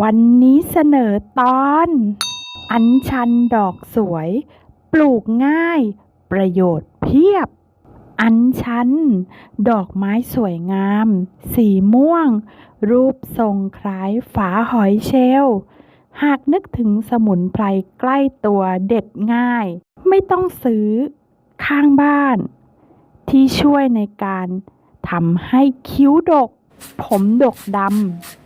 วันนี้เสนอตอน อัญชันดอกสวย ปลูกง่าย ประโยชน์เพียบ อัญชัน ดอกไม้สวยงาม สีม่วง รูปทรงคล้ายฝาหอยเชลลหากนึกถึงสมุนไพรใกล้ตัวเด็ดง่าย ไม่ต้องซื้อข้างบ้าน ที่ช่วยในการทำให้คิ้วดก ผมดกดำ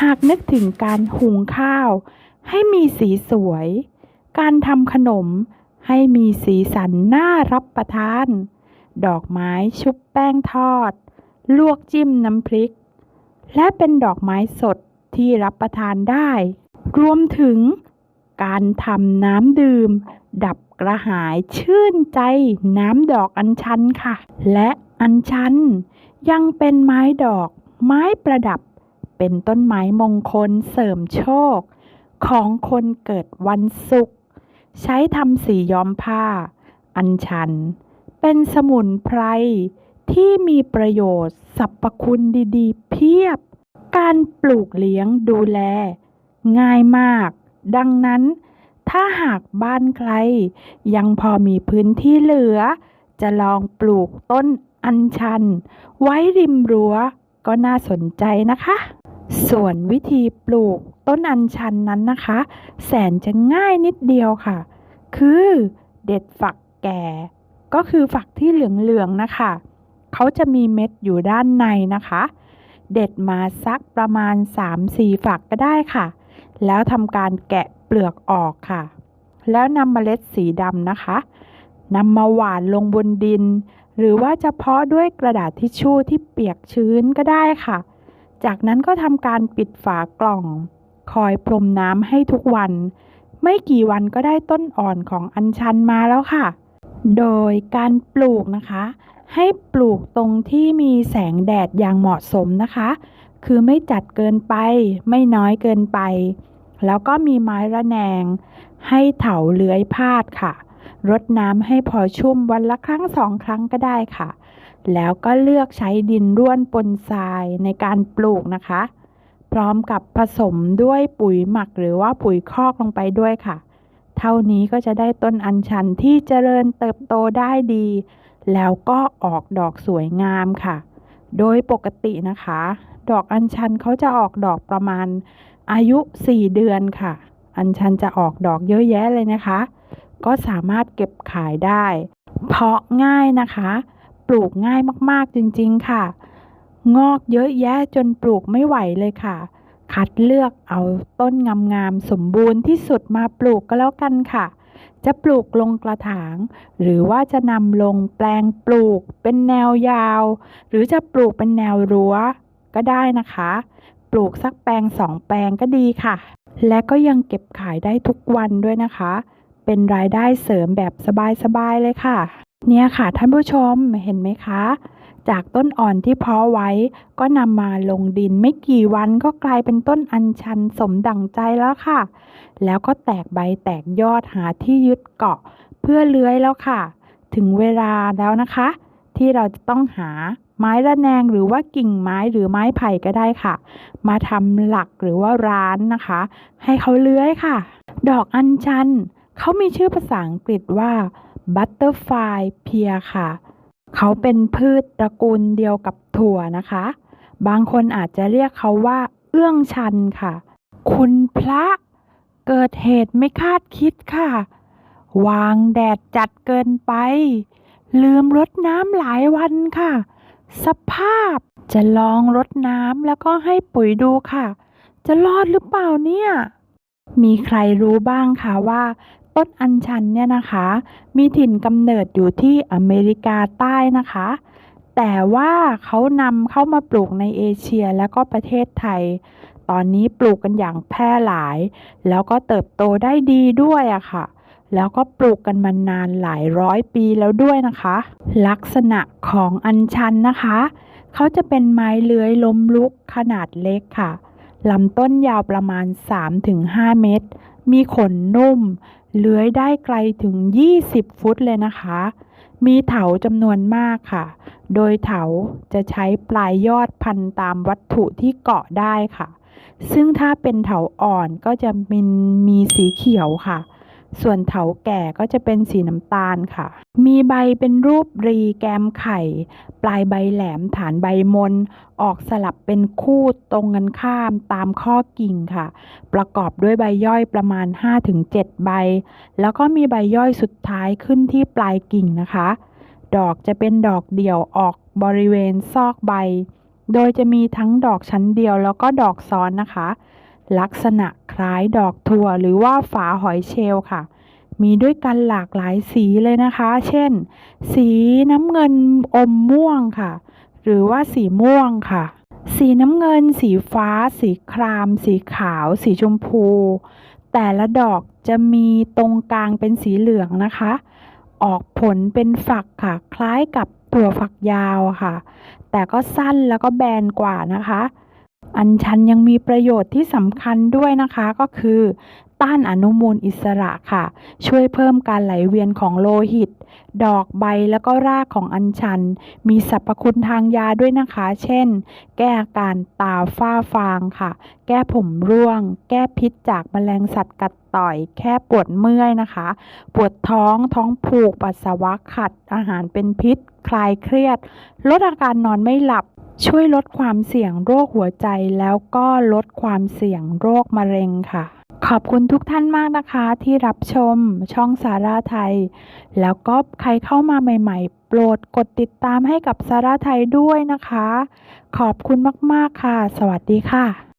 หากนึกถึงการหุงข้าว ให้มีสีสวย การทำขนมให้มีสีสันน่ารับประทาน ดอกไม้ชุบแป้งทอด ลวกจิ้มน้ำพริก และเป็นดอกไม้สดที่รับประทานได้ รวมถึงการทำน้ำดื่ม ดับกระหายชื่นใจน้ำดอกอัญชันค่ะ และอัญชันยังเป็นไม้ดอกไม้ประดับ เป็นต้นไม้มงคลเสริมโชค ของคนเกิดวันศุกร์ใช้ทำสีย้อมผ้า อัญชัน เป็นสมุนไพรที่มีประโยชน์สรรพคุณดีๆ เพียบ การปลูกเลี้ยงดูแล ง่ายมาก ดังนั้น ถ้าหากบ้านใคร ยังพอมีพื้นที่เหลือ จะลองปลูกต้นอัญชัน ไว้ริมรั้วก็น่าสนใจนะคะ ส่วนวิธีปลูกต้นอัญชันนั้นนะคะ แสนจะง่ายนิดเดียวค่ะ คือเด็ดฝักแก่ ก็คือฝักที่เหลืองๆนะคะ เขาจะมีเม็ดอยู่ด้านในนะคะ เด็ดมาสักประมาณ 3-4 ฝักก็ได้ค่ะ แล้วทำการแกะเปลือกออกค่ะ แล้วนำเมล็ดสีดำนะคะนำมาหว่านลงบนดิน หรือว่าจะเพาะด้วยกระดาษทิชชู่ที่เปียกชื้นก็ได้ค่ะ จากนั้นก็ทำการปิดฝากล่อง คอยพรมน้ำให้ทุกวัน ไม่กี่วันก็ได้ต้นอ่อนของอัญชันมาแล้วค่ะ โดยการปลูกนะคะ ให้ปลูกตรงที่มีแสงแดดอย่างเหมาะสมนะคะ คือไม่จัดเกินไป ไม่น้อยเกินไป แล้วก็มีไม้ระแนง ให้เถาเลื้อยพาดค่ะ รดน้ำให้พอชุ่มวันละครั้งสองครั้งก็ได้ค่ะ แล้วก็เลือกใช้ดินร่วนปนทรายในการปลูกนะคะ พร้อมกับผสมด้วยปุ๋ยหมักหรือว่าปุ๋ยคอกลงไปด้วยค่ะ เท่านี้ก็จะได้ต้นอัญชันที่เจริญเติบโตได้ดี แล้วก็ออกดอกสวยงามค่ะ โดยปกตินะคะ ดอกอัญชันเขาจะออกดอกประมาณอายุ 4 เดือนค่ะ อัญชันจะออกดอกเยอะแยะเลยนะคะ ก็สามารถเก็บขายได้ เพาะง่ายนะคะ ปลูกง่ายมากๆจริงๆค่ะ งอกเยอะแยะจนปลูกไม่ไหวเลยค่ะ คัดเลือกเอาต้นงามๆสมบูรณ์ที่สุดมาปลูกก็แล้วกันค่ะ จะปลูกลงกระถาง หรือว่าจะนำลงแปลงปลูกเป็นแนวยาว หรือจะปลูกเป็นแนวรั้วก็ได้นะคะ ปลูกสักแปลงสองแปลงก็ดีค่ะ และก็ยังเก็บขายได้ทุกวันด้วยนะคะ เป็นรายได้เสริมแบบสบายๆเลยค่ะ เนี่ยค่ะท่านผู้ชมเห็นไหมคะ จากต้นอ่อนที่เพาะไว้ ก็นำมาลงดินไม่กี่วันก็กลายเป็นต้นอัญชันสมดั่งใจแล้วค่ะ แล้วก็แตกใบแตกยอดหาที่ยึดเกาะเพื่อเลื้อยแล้วค่ะ ถึงเวลาแล้วนะคะ ที่เราจะต้องหาไม้ระแนงหรือว่ากิ่งไม้หรือไม้ไผ่ก็ได้ค่ะ มาทำหลักหรือว่าร้านนะคะ ให้เขาเลื้อยค่ะ ดอกอัญชันเขามีชื่อภาษาอังกฤษว่า butterfly pear ค่ะ เขาเป็นพืชตระกูลเดียวกับถั่วนะคะ บางคนอาจจะเรียกเขาว่า เอื้องชันค่ะ คุณพระเกิดเหตุไม่คาดคิดค่ะ วางแดดจัดเกินไป ลืมรดน้ำหลายวันค่ะ สภาพจะลองรดน้ำแล้วก็ให้ปุ๋ยดูค่ะ จะรอดหรือเปล่าเนี่ย มีใครรู้บ้างคะว่า ต้นอัญชันเนี่ยนะคะ มีถิ่นกำเนิดอยู่ที่อเมริกาใต้นะคะ แต่ว่าเขานำเข้ามาปลูกในเอเชียและก็ประเทศไทย ตอนนี้ปลูกกันอย่างแพร่หลาย แล้วก็เติบโตได้ดีด้วยอะค่ะ แล้วก็ปลูกกันมานานหลายร้อยปีแล้วด้วยนะคะ ลักษณะของอัญชันนะคะ เขาจะเป็นไม้เลื้อยล้มลุกขนาดเล็กค่ะลำต้นยาวประมาณ 3-5 เมตร มีขนนุ่ม เลื้อยได้ไกลถึง 20 ฟุตเลยนะคะ มีเถาจำนวนมากค่ะ โดยเถาจะใช้ปลายยอดพันตามวัตถุที่เกาะได้ค่ะ ซึ่งถ้าเป็นเถาอ่อนก็จะมีมีสีเขียวค่ะ ส่วนเถาแก่ก็จะเป็นสีน้ำตาลค่ะ มีใบเป็นรูปรีแกมไข่ ปลายใบแหลมฐานใบมน ออกสลับเป็นคู่ตรงกันข้ามตามข้อกิ่งค่ะ ประกอบด้วยใบย่อยประมาณ 5-7 ใบ แล้วก็มีใบย่อยสุดท้ายขึ้นที่ปลายกิ่งนะคะ ดอกจะเป็นดอกเดี่ยวออกบริเวณซอกใบ โดยจะมีทั้งดอกชั้นเดียวแล้วก็ดอกซ้อนนะคะ ลักษณะคล้ายดอกถั่วหรือว่าฝาหอยเชลค่ะ มีด้วยกันหลากหลายสีเลยนะคะ เช่น สีน้ำเงินอมม่วงค่ะ หรือว่าสีม่วงค่ะ สีน้ำเงิน สีฟ้า สีคราม สีขาว สีชมพู แต่ละดอกจะมีตรงกลางเป็นสีเหลืองนะคะ ออกผลเป็นฝักค่ะ คล้ายกับถั่วฝักยาวค่ะ แต่ก็สั้นแล้วก็แบนกว่านะคะ อัญชันยังมีประโยชน์ที่สำคัญด้วยนะคะก็คือ ต้านอนุมูลอิสระค่ะ ช่วยเพิ่มการไหลเวียนของโลหิต ดอกใบแล้วก็รากของอัญชัน มีสรรพคุณทางยาด้วยนะคะ เช่น แก้อาการตาฝ้าฟางค่ะ แก้ผมร่วง แก้พิษจากแมลงสัตว์กัดต่อย แค่ปวดเมื่อยนะคะ ปวดท้องท้องผูกปัสสาวะขัดอาหารเป็นพิษ คลายเครียด ลดอาการนอนไม่หลับ ช่วยลดความเสี่ยงโรคหัวใจแล้วก็ลดความเสี่ยงโรคมะเร็งค่ะ ขอบคุณทุกท่านมากนะคะที่รับชมช่องสาราไทย แล้วก็ใครเข้ามาใหม่ ๆ โปรดกดติดตามให้กับสาราไทยด้วยนะคะ ขอบคุณมากๆค่ะ สวัสดีค่ะ